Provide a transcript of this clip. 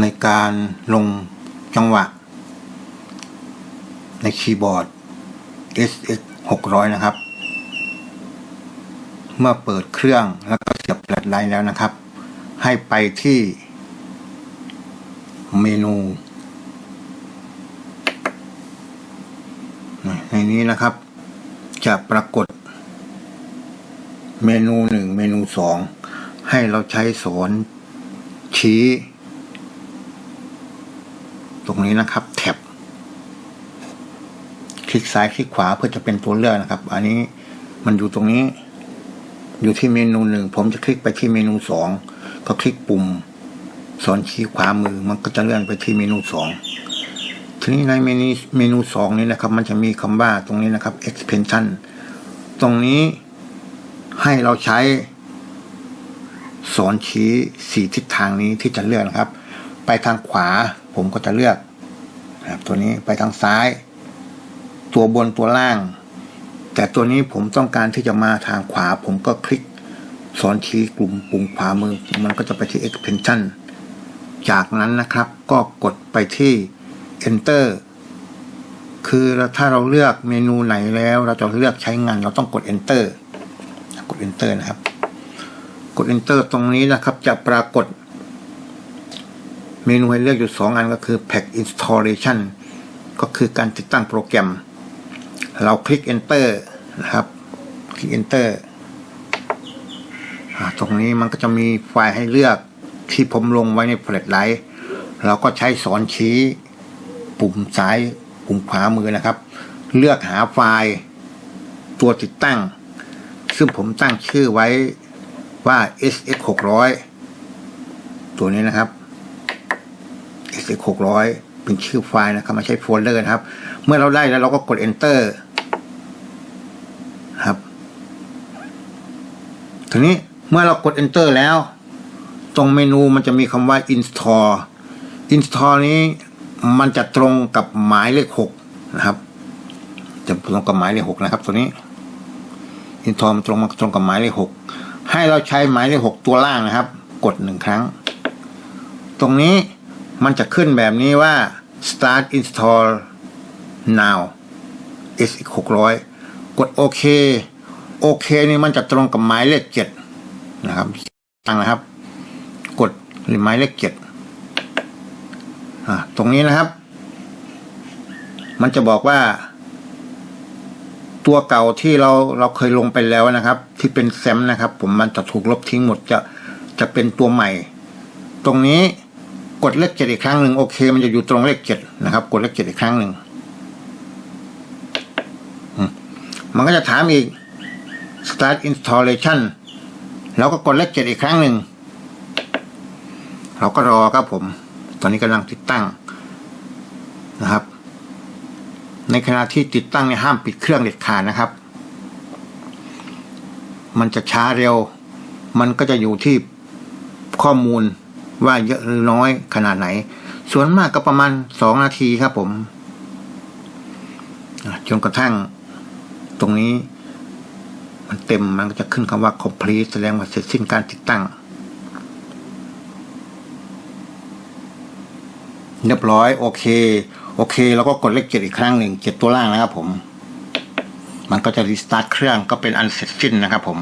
ในการลงจังหวะ ในคีย์บอร์ด SX 600 นะครับ เมื่อเปิดเครื่องแล้วก็เสียบแฟลชไลท์แล้วนะครับ ให้ไปที่เมนูในนี้นะครับ จะปรากฏ เมนูหนึ่งเมนูสองให้เราใช้สอนชี้ ตรงนี้นะครับ แท็บ คลิกซ้ายคลิกขวาเพื่อจะเป็นตัวเลือกนะครับ อันนี้มันอยู่ตรงนี้ อยู่ที่เมนูหนึ่งผมจะคลิกไปที่เมนูสองก็คลิกปุ่มสอนชี้ขวามือมันก็จะเลื่อนไปที่เมนูสองทีนี้ในเมนูเมนูสองนี้นะครับ มันจะมีคำว่าตรงนี้นะครับ expansion ตรงนี้ให้เราใช้สอนชี้สี่ทิศทางนี้ที่จะเลื่อนะครับ ไปทางขวา ผมก็จะเลือกนะครับตัวนี้ไปทางซ้าย ตัวบนตัวล่าง แต่ตัวนี้ผมต้องการที่จะมาทางขวา ผมก็คลิกสอนชี้กลุ่มปุ่มขวามือ มันก็จะไปที่ expansion จากนั้นนะครับก็กดไปที่ enter คือถ้าเราเลือกเมนูไหนแล้ว เราจะเลือกใช้งานเราต้องกด enter กด enter นะครับ กด enter ตรงนี้นะครับจะปรากฏ เมนูให้เลือกอยู่สองอันก็คือ pack installation ก็คือการติดตั้งโปรแกรม เราคลิก enter นะครับคลิก enter อ่าตรงนี้มันก็จะมีไฟล์ให้เลือกที่ผมลงไว้ในแฟลชไลท์เราก็ใช้สอนชี้ปุ่มซ้ายปุ่มขวามือนะครับ เลือกหาไฟล์ตัวติดตั้ง ซึ่งผมตั้งชื่อไว้ว่า SX 600ตัวนี้นะครับ SX 600 เป็นชื่อไฟล์นะครับม่ใช่โฟลเดอร์นะครับ เมื่อเราได้แล้วเราก็กด enter ครับทีนี้เมื่อเรากด enter แล้ว ตรงเมนูมันจะมีคำว่า install install นี้มันจะตรงกับหมายเลขหกนะครับ จะตรงกับหมายเลขหกนะครับ ตัวนี้ install มันตรงมาตรงกับหมายเลขหกให้เราใช้หมายเลขหกตัวล่างนะครับ กดหนึ่งครั้ง ตรงนี้ มันจะขึ้นแบบนี้ว่า start install now s 600 กดโอเค โอเคนี่มันจะตรงกับหมายเลขเจ็ดนะครับตั้งนะครับ กดหมายเลขเจ็ดตรงนี้นะครับ มันจะบอกว่า ตัวเก่าที่เราเราเคยลงไปแล้วนะครับ ที่เป็นแซมนะครับ ผมมันจะถูกลบทิ้งหมดจะจะเป็นตัวใหม่ ตรงนี้ กดเลขเจ็ดอีกครั้งหนึ่งโอเค มันจะอยู่ตรงเลขเจ็ดนะครับ กดเลขเจ็ดอีกครั้งหนึ่งมมันก็จะถามอีก start installation เราก็กดเลขเจ็ดอีกครั้งหนึ่งเราก็รอครับผม ตอนนี้กำลังติดตั้งนะครับ ในขณะที่ติดตั้งเนี่ยห้ามปิดเครื่องเด็ดขาดนะครับ มันจะช้าเร็ว มันก็จะอยู่ที่ข้อมูล ว่าเยอะหรือน้อยขนาดไหน ส่วนมากก็ประมาณสองนาทีครับผมจนกระทั่งตรงนี้ มันเต็มมันก็จะขึ้นคำว่า complete แสดงว่าเสร็จสิ้นการติดตั้ง เรียบร้อย โอเค โอเค แล้วก็กดเลขเจ็ดอีกครั้งหนึ่งเจ็ดตัวล่างนะครับผม มันก็จะรีสตาร์ทเครื่องก็เป็นอันเสร็จสิ้นนะครับผม